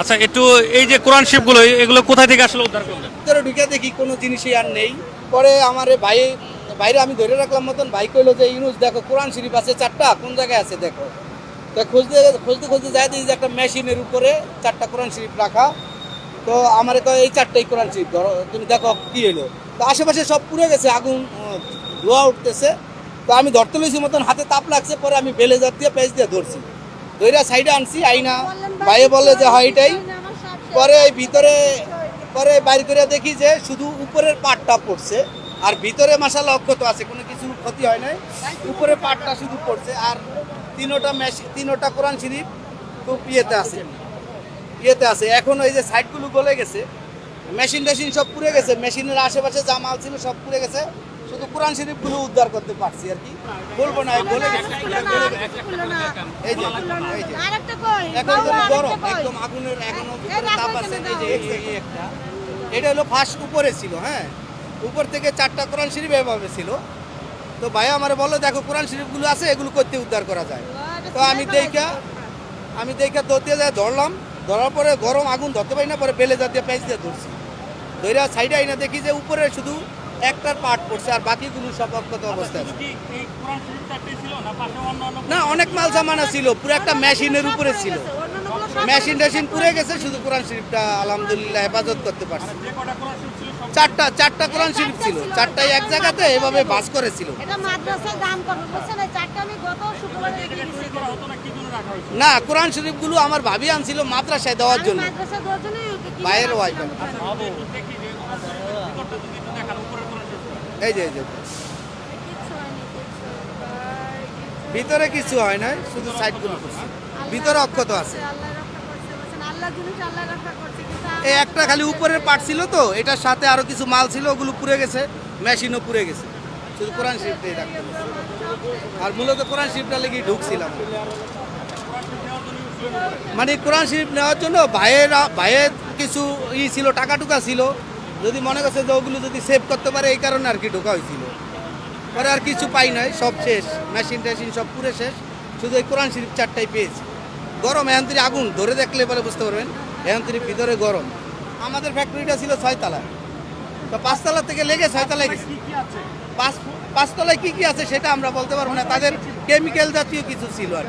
আচ্ছা একটু এই যে কোরআন শিবগুলো, এগুলো কোথায় থেকে আসলে উদ্ধার করলেন? ভিতরে ঢুকে দেখি কোনো জিনিসই আর নেই। পরে আমার ভাই বাইরে আমি ধরে রাখলাম মতন, ভাই কইলো যে, ইউনুস, দেখো, কোরআন শরীফ আছে চারটা, কোন জায়গায় আছে দেখো? তো খুঁজতে খুঁজতে খুঁজতে যাই দেখি যে একটা মেশিনের উপরে চারটা কোরআন শরীফ রাখা। তো আমার কয়, এই চারটাই কোরআন শরীফ, ধরো, তুমি দেখো কি এলো তো আশেপাশে সব পুড়ে গেছে, আগুন ধোয়া উঠতেছে। তো আমি ধরতে লইছি মতন, হাতে তাপ লাগছে, পরে আমি বেলে জাত দিয়ে, পেঁচ দিয়ে ধরছি। ধইরা সাইডে আনছি, আইনা। ভাইয়ে বলে যে হয় এটাই। পরে ভিতরে, পরে বাইর করে দেখি যে শুধু উপরের পাটটা পড়ছে, আর ভিতরে মাসাল্লাহ অক্ষত আছে, কোনো কিছু ক্ষতি হয় নাই। উপরে পাটটা শুধু পড়ছে, আর তিনোটা মেশিন তিনোটা কোরআন শরীফ খুব ইয়েতে আছে ইয়েতে আছে। এখন ওই যে সাইডগুলো গলে গেছে মেশিন টেশিন সব পুড়ে গেছে, মেশিনের আশেপাশে যা মাল ছিল সব পুড়ে গেছে। শুধু কোরআন শরীফগুলো উদ্ধার করতে পারছি আর কি। বলব না গেছে। এই যে এই যে। এখন যেন গরম একদম আগুনের এখনও ভিতরে তাপ আছে এই যে এই যে এই একটা। এটা হলো ফার্স্ট উপরে ছিল হ্যাঁ। উপর থেকে চারটা কোরআন শরীফ এভাবে ছিল। তো ভাই আমার বলল দেখো কোরআন শরীফগুলো আছে এগুলো করতে উদ্ধার করা যায়। তো আমি দেখা আমি দেখা দৌড়তে যায় ধরলাম। ধরার পরে গরম আগুন ধরতে পারি না পরে বেলে জাতীয় পেঁচ দিয়ে ধরছি। ধৈরা সাইডে আইনা দেখি যে উপরে শুধু একটার পার্ট পড়ছে আর বাকিগুলো সব অক্ষত অবস্থায় না? অনেক মাল সামানা ছিল পুরো একটা মেশিনের উপরে ছিল। মেশিন টেশিন পুড়ে গেছে শুধু কোরআন শরীফটা আলহামদুলিল্লাহ হেফাজত করতে পারছি। চারটা চারটা কোরআন শরীফ ছিল চারটাই এক জায়গাতে এভাবে বাস করেছিল। এটা মাদ্রাসায় দান করব বুঝছেন এই চারটা আমি গত শুক্রবার রেখে দিয়েছি। না কোরআন শরীফগুলো আমার ভাবি আনছিল মাদ্রাসায় দেওয়ার জন্য। বাইরের ওয়াইফ এই যে এই যে। ভিতরে কিছু হয় না শুধু সাইডগুলো ভিতরে অক্ষত আছে। এই একটা খালি উপরের পাট ছিল তো, এটার সাথে আরও কিছু মাল ছিল, ওগুলো পুড়ে গেছে মেশিনও পুড়ে গেছে। শুধু কোরআন শরীফটাই রাখতে আর মূলত কোরআন শরীফটা লেগে ঢুকছিলাম। মানে কোরআন শরীফ নেওয়ার জন্য ভাইয়েরা, ভাইয়ের কিছু ই ছিল টাকা টুকা ছিল। যদি মনে করছে যে ওগুলো যদি সেভ করতে পারে, এই কারণে আর কি ঢোকা হয়েছিল। পরে আর কিছু পাই নাই, সব শেষ। মেশিন টেশিন সব পুরে শেষ। শুধু এই কোরআন শরীফ চারটাই পেয়েছি। গরম এহান্তরি আগুন ধরে দেখলে পরে বুঝতে পারবেন এহান্তরি ভিতরে গরম। আমাদের ফ্যাক্টরিটা ছিল ছয়তলা। তো পাঁচতলা থেকে লেগে ছয়তলায় গেছে। পাঁচ পাঁচতলায় কী কী আছে সেটা আমরা বলতে পারব না। তাদের কেমিক্যাল জাতীয় কিছু ছিল আর।